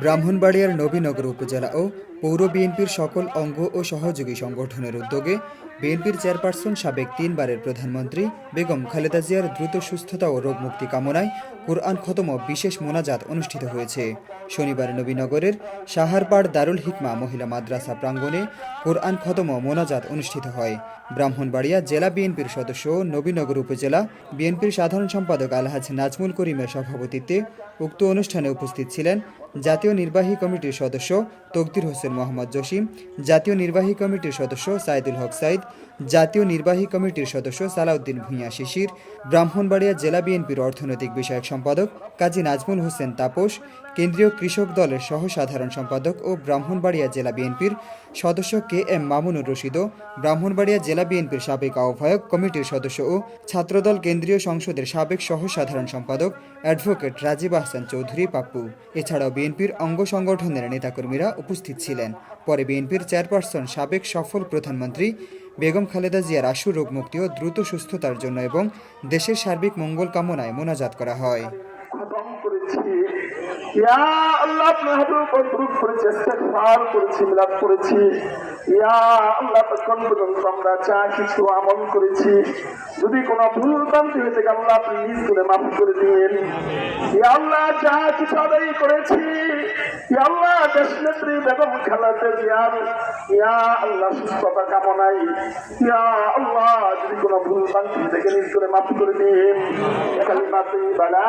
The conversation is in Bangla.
ব্রাহ্মণবাড়িয়ার নবীনগর উপজেলা ও পৌর বিএনপির সকল অঙ্গ ও সহযোগী সংগঠনের উদ্যোগে বিএনপির চেয়ারপারসন সাবেক তিনবারের প্রধানমন্ত্রী বেগম খালেদা জিয়ার দ্রুত সুস্থতা ও রোগ মুক্তি কামনায় কোরআন খতম বিশেষ মোনাজাত অনুষ্ঠিত হয়েছে। শনিবার নবীনগরের সাহারপাড় দারুল হিকমা মহিলা মাদ্রাসা প্রাঙ্গণে কোরআন খতম মোনাজাত অনুষ্ঠিত হয়। ব্রাহ্মণবাড়িয়া জেলা বিএনপির সদস্য নবীনগর উপজেলা বিএনপির সাধারণ সম্পাদক আলহাজ নাজমুল করিমের সভাপতিত্বে উক্ত অনুষ্ঠানে উপস্থিত ছিলেন জাতীয় নির্বাহী কমিটির সদস্য তকদির হোসেন মোহাম্মদ জসিম জাতীয় নির্বাহী কমিটির সদস্য সাইদুল হক সাইদ, জাতীয় নির্বাহী কমিটির সদস্য সালাউদ্দিন ভূঁইয়া শিশির, ব্রাহ্মণবাড়িয়া জেলা বিএনপির অর্থনৈতিক বিষয়ক সম্পাদক কাজী নাজমুল হোসেন তাপস, কেন্দ্রীয় কৃষক দলের সহ সাধারণ সম্পাদক ও ব্রাহ্মণবাড়িয়া জেলা বিএনপির সদস্য কে এম মামুনুর রশিদ ব্রাহ্মণবাড়িয়া জেলা বিএনপির সাবেক আহ্বায়ক কমিটির সদস্য ও ছাত্রদল কেন্দ্রীয় সংসদের সাবেক সহ সাধারণ সম্পাদক অ্যাডভোকেট রাজীব আহসান চৌধুরী পাপ্পু। এছাড়াও বিএনপির অঙ্গ সংগঠনের নেতাকর্মীরা উপস্থিত ছিলেন। পরে বিএনপির চেয়ারপারসন, সাবেক সফল প্রধানমন্ত্রী বেগম খালেদা জিয়ার আশু রোগ মুক্তি ও দ্রুত সুস্থতার জন্য এবং দেশের সার্বিক মঙ্গল কামনায় মোনাজাত করা হয়। ইয়া আল্লাহ করেছি করেছি ইয়া আল্লাহ আমরা কিছু করেছি, যদি কোনো ভুল ভ্রান্তি হয়ে থাকে, আল্লাহ আপনি নিজ করে মাফ করে দিন। ইয়া আল্লাহ, যা কিছু আদায় করেছি আল্লাহ নেত্রী বেগম ইয়া আল্লাহ, সুস্থতা কামনাই ইয়া আল্লাহ, যদি কোনো ভুল ভ্রান্তি থেকে, নিজ করে মাফ করে দিন। কালিমাতে বালা।